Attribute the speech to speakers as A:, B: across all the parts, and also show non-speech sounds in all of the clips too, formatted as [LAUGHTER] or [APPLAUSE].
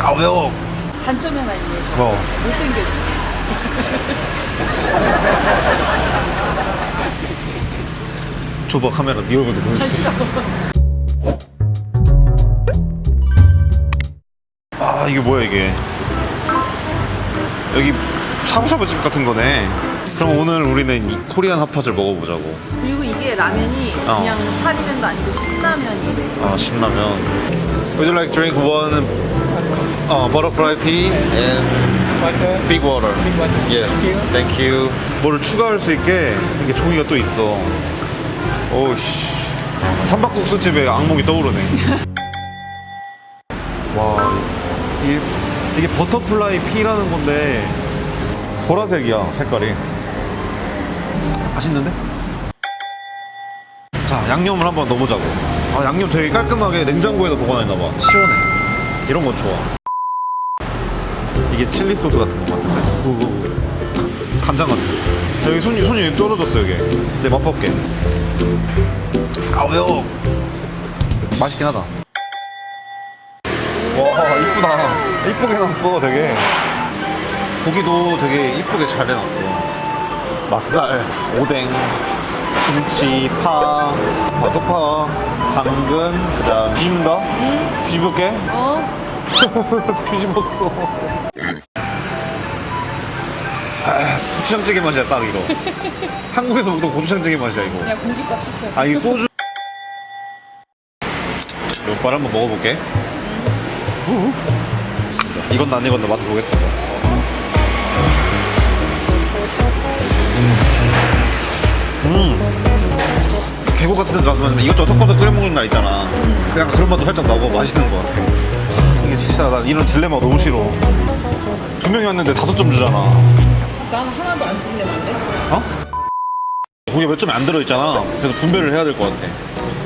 A: 아 매워.
B: 단점이 하나 있네.
A: 뭐?
B: 못생겨져. [LAUGHS]
A: 줘봐 카메라 네 얼굴도 보여줄게. 아 이게 뭐야 이게? 여기 샤브샤브 집 같은 거네. 그럼 오늘 우리는 이 코리안 핫팟을 먹어보자고.
B: 그리고 이게 라면이
A: 어.
B: 그냥 사리면도 아니고 신라면이래.
A: 아 신라면. Would you like drink one uh, butterfly pea and big water? Yes. Thank you. 뭐를 추가할 수 있게 이게 종이가 또 있어. 오우씨. 삼박국수 집에 악몽이 떠오르네. [LAUGHS] 와, 이게, 이게 버터플라이 피라는 건데 보라색이야 색깔이. 맛있는데? 자 양념을 한번 넣어보자고 아 양념 되게 깔끔하게 냉장고에다 보관했나봐 시원해 이런 건 좋아. 이게 칠리 소스 같은 거 같은데? 오, 간장 같은 거. 여기 손이 손이 떨어졌어 여기. 내 맛볼게. 아 매워 맛있긴 하다. 와 이쁘다. 이쁘게 해놨어 되게. 고기도 되게 이쁘게 잘 해놨어. 맛살, 오뎅, 김치, 파, 파, 쪽파, 당근, 그 다음 뒤집는다? 뒤집을게?
B: 어? [LAUGHS]
A: 뒤집었어. 아, 고추장찌개 맛이야, 딱 이거. [LAUGHS] 한국에서 먹던 고추장찌개 맛이야, 이거.
B: 그냥 공깃밥 시켜.
A: 아, 이 소주. 면발 한번 먹어볼게. 후. 이건 안 익었나 맛을 보겠습니다. 음. 계곡 같은 데 가면 이것저것 섞어서 끓여 먹는 날 있잖아. 그냥 그런 맛도 살짝 나고 맛있는 것 같아. 진짜 나 이런 딜레마 너무 싫어. 두 명이 왔는데 다섯 점 주잖아.
B: 난 하나도 안 틀리면 안 돼?
A: 어? 고기가 몇 점이 안 들어있잖아. 그래서 분배를 해야 될 것 같아.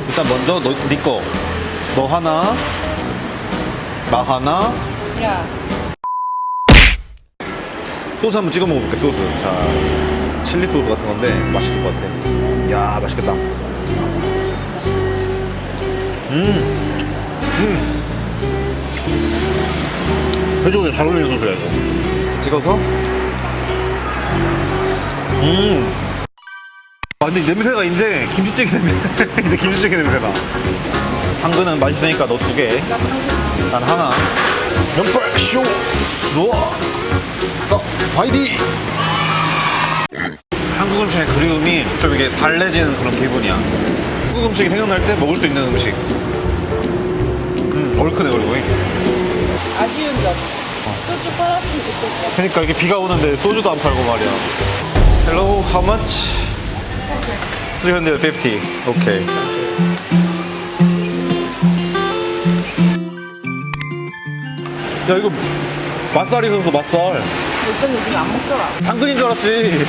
A: 일단 먼저 너, 네 거. 너 하나, 나 하나,
B: 야,
A: 소스 한번 찍어 먹어볼게, 소스. 자, 칠리 소스 같은 건데 맛있을 것 같아. 야 맛있겠다. 음, 음. 돼지고기 잘 어울리는 소스야, 이거. 찍어서. 음. 아, 근데 이 냄새가 이제 김치찌개 냄새. [LAUGHS] 이제 김치찌개 냄새나. 당근은 맛있으니까 너 두 개.
B: 나 당근.
A: 난 하나. 면발 쇼 쏘아 써 바이디. 한국 음식의 그리움이 좀 이게 달래지는 그런 기분이야. 한국 음식이 생각날 때 먹을 수 있는 음식. 음, 얼큰해 그리고. 그러니까 이게 비가 오는데 소주도 안 팔고 말이야. Hello, how much? 350. 오케이. 야 이거 맛살이 있어서 맛살.
B: 어쩐 요즘 안 먹더라.
A: 당근인 줄 알았지.